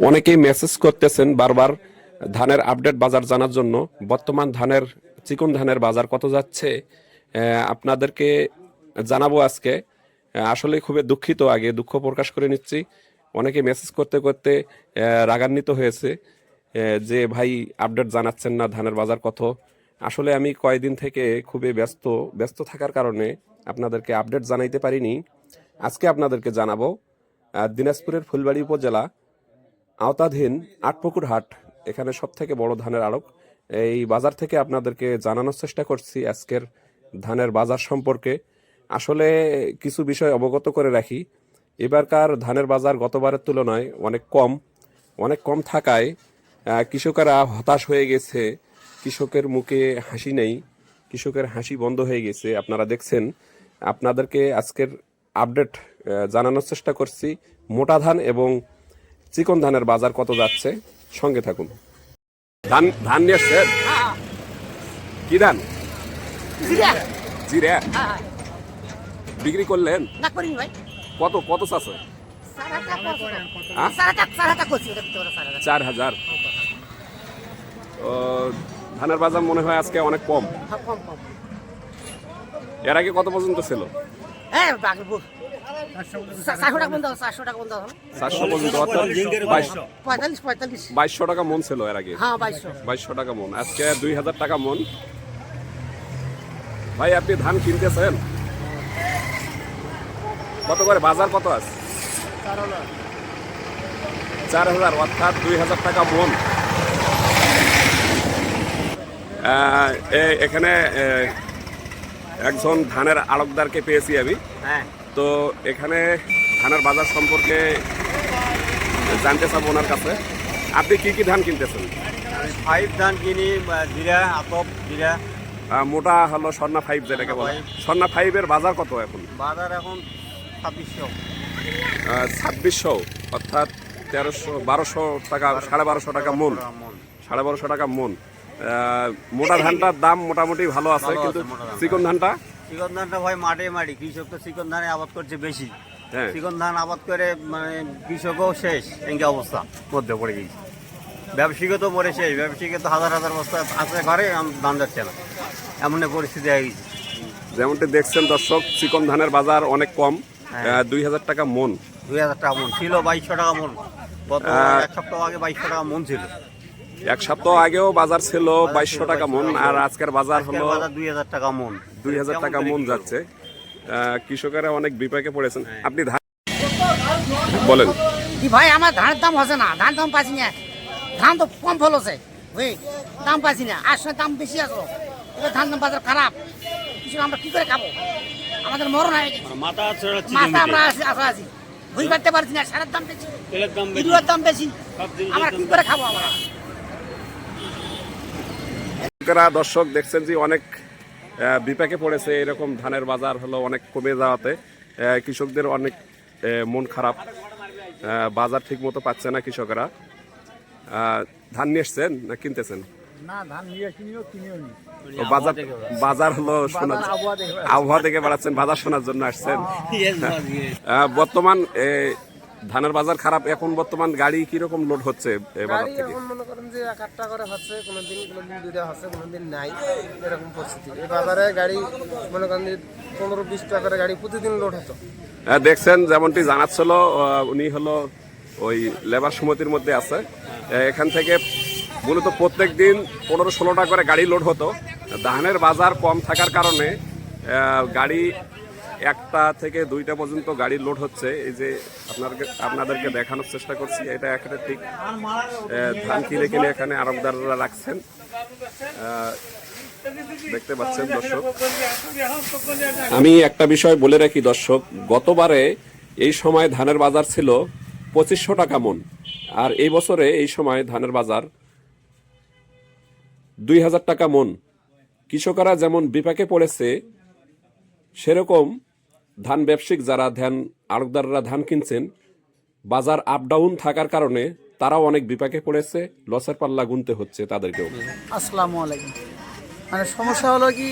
অনেকেই মেসেজ করতেছেন বারবার, ধানের আপডেট বাজার জানার জন্য। বর্তমান ধানের, চিকন ধানের বাজার কত যাচ্ছে আপনাদেরকে জানাব আজকে। আসলে খুবই দুঃখিত, আগে দুঃখ প্রকাশ করে নিচ্ছি। অনেকে মেসেজ করতে করতে রাগান্বিত হয়েছে যে ভাই আপডেট জানাচ্ছেন না ধানের বাজার কত। আসলে আমি কয়েকদিন থেকে খুবই ব্যস্ত ব্যস্ত থাকার কারণে আপনাদেরকে আপডেট জানাইতে পারিনি। আজকে আপনাদেরকে জানাব দিনাজপুরের ফুলবাড়ি উপজেলা আওতাধীন আটপুকুর হাট, এখানে সব থেকে বড় ধানের আড়ক। এই বাজার থেকে আপনাদেরকে জানানোর চেষ্টা করছি আজকের ধানের বাজার সম্পর্কে। আসলে কিছু বিষয় অবগত করে রাখি। এবারকার ধানের বাজার গতবারের তুলনায় অনেক কম অনেক কম থাকায় কৃষকেরা হতাশ হয়ে গেছে। কৃষকের মুখে হাসি নেই, কৃষকের হাসি বন্ধ হয়ে গেছে। আপনারা দেখছেন, আপনাদেরকে আজকের আপডেট জানানোর চেষ্টা করছি। মোটা ধান এবং চিকন ধানের বাজার কত যাচ্ছে? সঙ্গে থাকুন। ধান ধান নিয়ে কি ধান? জিরা। হ্যাঁ। বিক্রি করলেন? কত কত সারাটা হ্যাঁ? চার হাজার। ধানের বাজার মনে হয় আজকে অনেক কম। হ্যাঁ, এর আগে কত পর্যন্ত ছিল? হ্যাঁ চারশো টাকা বন্ধ চারশো টাকা বন্ধ। চারশো পর্যন্ত অর্থাৎ পঁয়তাল্লিশ পঁয়তাল্লিশ। বাইশশো টাকা মন ছিল এর আগে। হ্যাঁ বাইশশো। বাইশশো টাকা মন। আজকে দুই হাজার টাকা মন। ভাই আপনি ধান কিনতেছেন? কত করে? বাজার কত আছে? চার হাজার অর্থাৎ দুই হাজার টাকা মন। এখানে একজন ধানের আড়কদারকে পেয়েছি আমি। হ্যাঁ। তো এখানে ধানের বাজার সম্পর্কে জানতে চাবো ওনার কাছে। আপনি কি কি ধান কিনতেছেন? ফাইভ ধান কিনি জিরা আতপ জিরা। মোটা হলো স্বর্ণা ফাইভ যেটাকে বলে। স্বর্ণা ফাইভের বাজার কত এখন? বাজার এখন ছাব্বিশশো। ছাব্বিশশো অর্থাৎ তেরোশো বারোশো টাকা সাড়ে বারোশো টাকা মন। সাড়ে বারোশো টাকা মন। মোটা ধানটার দাম মোটামুটি ভালো আছে কিন্তু। চিকন ধানটা? চিকন ধানটা ভাই মাঠে মাটি কৃষক তো চিকন ধানে আবাদ করছে বেশি। হ্যাঁ। চিকন ধান আবাদ করে মানে কৃষকও শেষ এঙ্গে অবস্থা। মধ্যে পড়ে গেছে। ব্যবসায়িকও তো মরে শেষ ব্যবসায়িকে তো হাজার হাজার বস্তা আছে ঘরে দাম যাচ্ছে না। এমন পরিস্থিতি হয়ে গেছে। যেমনটি দেখছেন দর্শক চিকন ধানের বাজার অনেক কম হ্যাঁ। দুই হাজার টাকা মন। দুই হাজার টাকা মন ছিল বাইশশো টাকা মন। গত এক সপ্তাহ আগে বাইশশো টাকা মন ছিল। এক সপ্তাহ আগেও বাজার ছিল বাইশশো টাকা মন আর আজকের বাজার হলো দুই হাজার টাকা মন। দুই হাজার টাকা মন যাচ্ছে। কৃষকেরা অনেক বিপাকে পড়েছেন। হ্যাঁ। আপনি ধান বলেন। ভাই আমার ধানের দাম হচ্ছে না ধান দাম পাচ্ছি না। ধান তো কম ফলছে বুঝি দাম পাচ্ছি না। আর সময় দাম বেশি আছে। এবার ধান দাম বাজার খারাপ। কিছু আমরা কি করে খাব? আমাদের মরণ হয়ে গেছে। মাথা মাথা আমরা আছি আশা আছি। ভুই কাটতে পারছি না সারের দাম বেশি। তেলের দাম বেশি। আমরা কি করে খাব আমরা? কৃষকেরা দর্শক দেখছেন যে অনেক বিপাকে পড়েছে এরকম ধানের বাজার হলো অনেক কমে যাওয়াতে। কৃষকদের অনেক মন খারাপ। বাজার ঠিক মতো পাচ্ছে না কৃষকেরা। ধান নিয়ে এসছেন না কিনতেছেন? বাজার বাজার হলো শোনা আবহাওয়া দেখে বেড়াচ্ছেন বাজার শোনার জন্য আসছেন। বর্তমান ধানের বাজার খারাপ এখন বর্তমান গাড়ি কীরকম লোড হচ্ছে বাজার থেকে? এখন মনে করেন যে এক আটটা করে হচ্ছে কোনোদিন কোনোদিন দুইটা হচ্ছে কোনোদিন নাই এরকম পরিস্থিতি। এই বাজারে গাড়ি মনে করেন যে পনেরো বিশ টাকা করে গাড়ি প্রতিদিন লোড হতো। আহ, দেখছেন যেমনটি জানাচ্ছিল উনি হলো ওই লেবার সমিতির মধ্যে আছে। এখান থেকে মূলত প্রত্যেক দিন পনেরো ষোলোটা করে গাড়ি লোড হতো। ধানের বাজার কম থাকার কারণে গাড়ি একটা থেকে দুইটা পর্যন্ত গাড়ি লোড হচ্ছে। এই যে আপনাদেরকে আপনাদেরকে দেখানোর চেষ্টা করছি, এটা একটা ঠিক ধান কিনে কিনে এখানে আরবদাররা রাখছেন। দেখতে পাচ্ছেন দর্শক। আমি একটা বিষয় বলে রাখি দর্শক, গতবারে এই সময় ধানের বাজার ছিল পঁচিশশো টাকা মন, আর এই বছরে এই সময় ধানের বাজার দুই হাজার টাকা মন। কৃষকরা যেমন বিপাকে পড়েছে, সেরকম ধান ব্যবসায়িক যারা ধান আড়কদাররা ধান কিনছেন, বাজার আপ ডাউন থাকার কারণে তারাও অনেক বিপাকে পড়েছে, লসের পাল্লা গুনতে হচ্ছে তাদেরকেও। আসসালামু আলাইকুম। মানে সমস্যা হলো কি,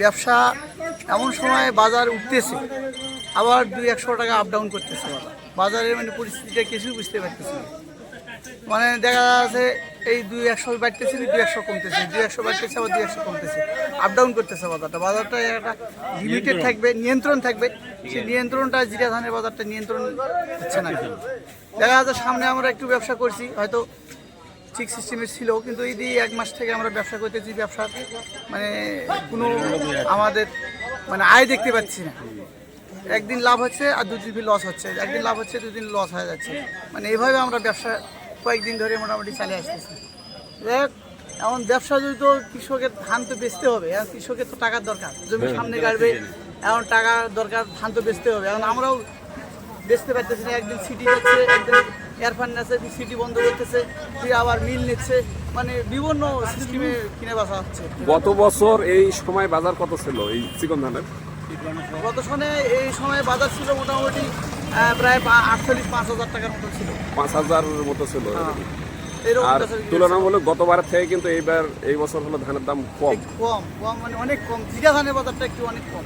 ব্যবসা এমন সময় বাজার উঠতেছে, আবার দুই একশো টাকা আপ ডাউন করতেছে। বাজারের মানে পরিস্থিতিটা কিছুই বুঝতে পারতেছি না। মানে দেখা যাচ্ছে এই দুই একশো বাড়তেছে দুই একশো কমতেছে দুই একশো বাড়তেছে আবার দুই একশো কমতেছে। আপ ডাউন করতেছে বাজারটা। বাজারটা একটা লিমিটেড থাকবে নিয়ন্ত্রণ থাকবে। সেই নিয়ন্ত্রণটা জিরা ধানের বাজারটা নিয়ন্ত্রণ হচ্ছে না। দেখা যাচ্ছে সামনে আমরা একটু ব্যবসা করছি হয়তো ঠিক সিস্টেমের ছিল কিন্তু এই দিয়ে এক মাস থেকে আমরা ব্যবসা করতেছি ব্যবসার মানে কোনো আমাদের মানে আয় দেখতে পাচ্ছি না। একদিন লাভ হচ্ছে আর দুদিন লস হচ্ছে। একদিন লাভ হচ্ছে দুদিন লস হয়ে যাচ্ছে। মানে এইভাবে আমরা ব্যবসা কয়েকদিন ধরে মোটামুটি চালিয়ে আসতেছি। দেখ এমন ব্যবসা যদি তো কৃষকের ধান তো বেচতে হবে এখন কৃষকের তো টাকার দরকার। জমি সামনে কাটবে এখন টাকা দরকার ধান তো বেচতে হবে। এখন আমরাও বেচতে পারতেছি না একদিন সিটি যাচ্ছে একদিন এয়ারফান আছে সিটি বন্ধ করতেছে আবার মিল নিচ্ছে। মানে বিভিন্ন সিস্টেমে কিনে বাসা হচ্ছে। গত বছর এই সময় বাজার কত ছিল এই চিকন ধানের? গত সনে এই সময় বাজার ছিল মোটামুটি প্রায় আটচল্লিশ পাঁচ হাজার টাকার মতো ছিল। পাঁচ হাজার মতো ছিল এরকম আর তুলনামূলক গতবার থেকে কিন্তু এইবার এই বছর হলো ধানের দাম কম। কম কম মানে অনেক কম। জিরা ধানের বাজারটা একটু অনেক কম।